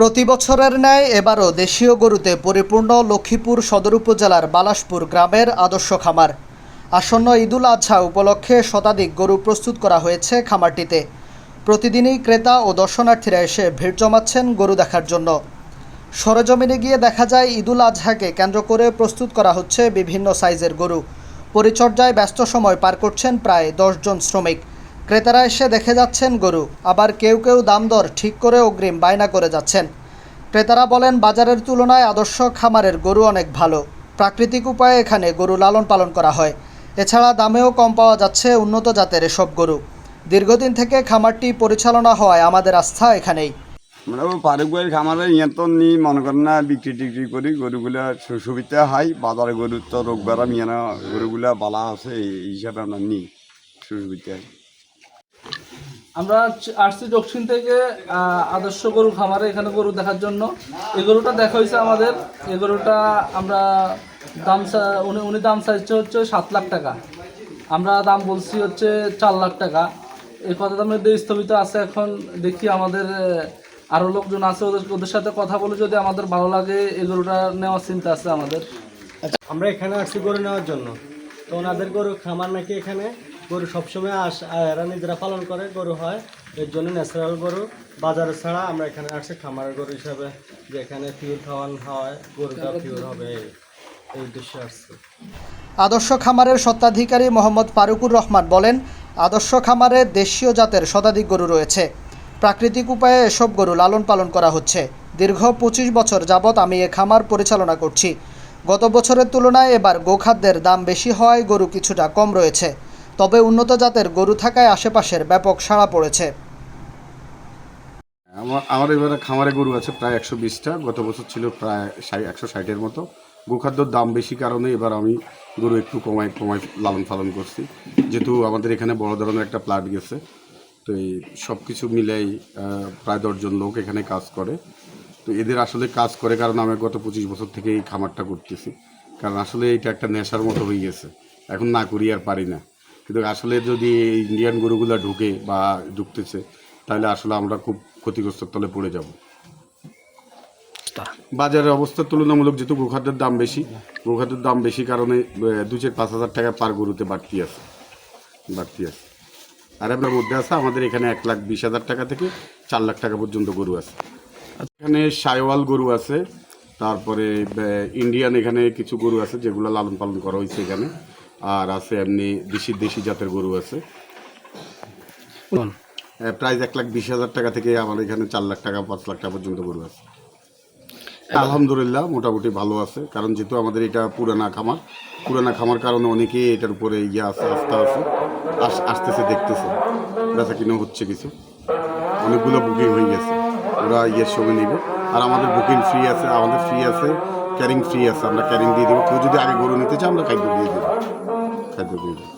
প্রতি বছরের ন্যায় এবারও দেশীয় গরুতে পরিপূর্ণ লক্ষ্মীপুর সদর উপজেলার বালাসপুর গ্রামের আদর্শ খামার। আসন্ন ঈদুল আজহা উপলক্ষে শতাধিক গরু প্রস্তুত করা হয়েছে খামারটিতে। প্রতিদিনই ক্রেতা ও দর্শনার্থীরা এসে ভিড় জমাচ্ছেন গরু দেখার জন্য। সরেজমিনে গিয়ে দেখা যায়, ঈদুল আজহাকে কেন্দ্র করে প্রস্তুত করা হচ্ছে বিভিন্ন সাইজের গরু। পরিচর্যায় ব্যস্ত সময় পার করছেন প্রায় দশজন শ্রমিক। ক্রেতারা এসে দেখে যাচ্ছেন গরু, আবার কেউ কেউ দাম দর ঠিক করে অগ্রিম বায়না করে যাচ্ছেন। ক্রেতারা বলেন, বাজারের তুলনায় আদর্শ খামারের গরু অনেক ভালো। প্রাকৃতিক উপায়ে এখানে গরু লালন পালন করা হয়। এছাড়া দামেও কম পাওয়া যাচ্ছে উন্নত জাতের এসব গরু। দীর্ঘদিন থেকে খামারটি পরিচালনা হওয়ায় আমাদের আস্থা এখানেই। আমরা ওই পারুক বাড়ির খামারে ইয়ে তো মনে করেন না, বিক্রি টিক্রি করি, গরুগুলা সুবিধা হয়, বাজারে গরুর তো রোগ না, গরুগুলা বালা আছে, এই হিসাবে আমরা নিই সুবিধা হয়। আমরা আসছি দক্ষিণ থেকে আদর্শ গরু খামারে এখানে গরু দেখার জন্য। এই গরুটা দেখা হয়েছে আমাদের। এই গরুটা আমরা দাম উনি উনি দাম চাইছে হচ্ছে সাত লাখ টাকা। আমরা দাম বলছি হচ্ছে চার লাখ টাকা। এই কথা দামের দিয়ে স্থগিত আছে এখন। দেখি আমাদের আরও লোকজন আছে ওদের ওদের সাথে কথা বলে যদি আমাদের ভালো লাগে, এই গরুটা নেওয়ার চিন্তা আছে আমাদের। আমরা এখানে আসছি গরু নেওয়ার জন্য। তো ওনাদের গরু খামার নাকি এখানে? গরু সবসময় আস এরা নিজেরা পালন করে, গরু হয়। এর জন্য ন্যাচারাল গরু। বাজারে ছাড়া আমরা এখানে আসছি খামারের গরু হিসাবে, যে এখানে পিওর খাওয়ান হয়, গরুটা পিওর হবে এই- উদ্দেশ্যে আসছি। আদর্শ খামারের স্বত্বাধিকারী মোহাম্মদ ফারুকুর রহমান বলেন, আদর্শ খামারে দেশীয় জাতের শতাধিক গরু রয়েছে। প্রাকৃতিক উপায়ে এসব গরু লালন পালন করা হচ্ছে। দীর্ঘ পঁচিশ বছর যাবৎ আমি এ খামার পরিচালনা করছি। গত বছরের তুলনায় এবার গোখাদ্যের দাম বেশি হওয়ায় গরু কিছুটা কম রয়েছে। তবে উন্নত জাতের গরু থাকায় আশেপাশের ব্যাপক সাড়া পড়েছে। আমার আমার এবারে খামারে গরু আছে প্রায় একশো বিশটা। গত বছর ছিল প্রায় একশো ষাটের মতো। গোখাদ্যর দাম বেশি কারণে এবার আমি গরু একটু কমাই কমাই লালন পালন করছি। যেহেতু আমাদের এখানে বড় ধরনের একটা প্লাট গেছে, তো এই সব কিছু মিলেই প্রায় দশজন লোক এখানে কাজ করে। তো এদের আসলে কাজ করে কারণ আমি গত পঁচিশ বছর থেকে এই খামারটা করতেছি। কারণ আসলে এটা একটা নেশার মতো হয়ে গেছে। এখন না করি আর পারি না। কিন্তু আসলে যদি এই ইন্ডিয়ান গরুগুলা ঢুকে বা ঢুকতেছে তাহলে আসলে আমরা খুব ক্ষতিগ্রস্ত তলে পড়ে যাব। বাজারের অবস্থা তুলনামূলক যেহেতু গোখাদ্যের দাম বেশি গোখাদ্যের দাম বেশি কারণে দু চার পাঁচ হাজার টাকা পার গরুতে বাড়তি আছে বাড়তি আছে। আর আপনার মধ্যে আছে আমাদের এখানে এক লাখ বিশ হাজার টাকা থেকে চার লাখ টাকা পর্যন্ত গরু আছে। এখানে সাইওয়াল গরু আছে তারপরে ইন্ডিয়ান এখানে কিছু গরু আছে যেগুলো লালন পালন করা হয়েছে এখানে। আর আছে এমনি দেশি দেশি জাতের গরু আছে। প্রাইস এক লাখ বিশ হাজার টাকা থেকে আমার এখানে চার লাখ টাকা পাঁচ লাখ টাকা পর্যন্ত গরু আছে। আলহামদুলিল্লাহ মোটামুটি ভালো আছে। কারণ যেহেতু আমাদের এটা পুরানা খামার পুরানা খামার কারণে অনেকেই এটার উপরে ইয়ে আছে আস্থা আছে আস- আসতেছে দেখতেছে। বেচা কিনে হচ্ছে কিছু। অনেকগুলো বুকিং হয়ে গেছে। ওরা ইয়ের সঙ্গে নিবে। আর আমাদের বুকিং ফ্রি আছে, আমাদের ফ্রি আছে ক্যারিং ফ্রি আছে, আমরা ক্যারিং দিয়ে দেবো। কেউ যদি আগে গরু নিতে চায়, আমরা খাদ্য দিয়ে দেবো। খাদ্য দিয়ে দেবো।